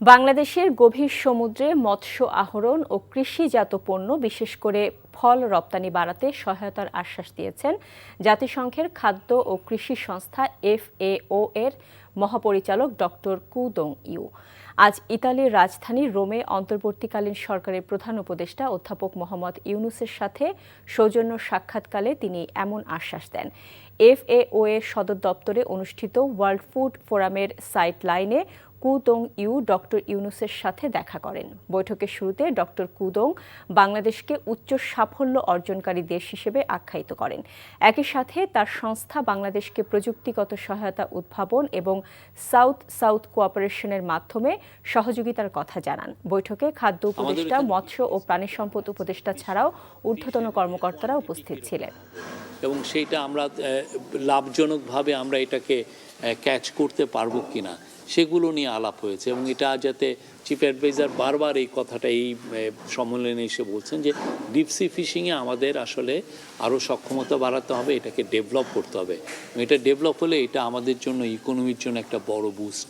বাংলাদেশের গভীর সমুদ্রে মৎস্য আহরণ ও কৃষিজাত পণ্য, বিশেষ করে ফল রপ্তানি বাড়াতে সহায়তার আশ্বাস দিয়েছেন জাতিসংঘের খাদ্য ও কৃষি সংস্থা এফএও এর মহাপরিচালক ডক্টর কুদং ইউ। আজ ইতালির রাজধানী রোমে অন্তর্বর্তীকালীন সরকারের প্রধান উপদেষ্টা অধ্যাপক মোহাম্মদ ইউনুসের সাথে সৌজন্য সাক্ষাৎকালে তিনি এমন আশ্বাস দেন। এফএও এর সদর দপ্তরে অনুষ্ঠিত ওয়ার্ল্ড ফুড ফোরামের সাইট লাইনে কুদং ইউ ডক্টর ইউনুসের সাথে দেখা করেন। বৈঠকের শুরুতে ডক্টর কুদং বাংলাদেশকে উচ্চ সাফল্য অর্জনকারী দেশ হিসেবে আখ্যায়িত করেন। একই সাথে তার সংস্থা বাংলাদেশকে প্রযুক্তিগত সহায়তা উদ্ভাবন এবং সাউথ সাউথ কোঅপারেশনের মাধ্যমে সহযোগিতার কথা জানান। বৈঠকে খাদ্য উপদেষ্টা মৎস্য ও প্রাণী সম্পদ উপদেষ্টা ছাড়াও ঊর্ধ্বতন কর্মকর্তারা উপস্থিত ছিলেন। এবং সেইটা আমরা লাভজনকভাবে আমরা এটাকে ক্যাচ করতে পারব কি না সেগুলো নিয়ে আলাপ হয়েছে এবং এটা যাতে চিফ অ্যাডভাইজার বারবার এই কথাটা, এই সম্মেলনে এসে বলছেন যে ডিপসি ফিশিংয়ে আমাদের আসলে আরও সক্ষমতা বাড়াতে হবে, এটাকে ডেভেলপ করতে হবে। এটা ডেভেলপ হলে এটা আমাদের জন্য ইকোনমির জন্য একটা বড় বুস্ট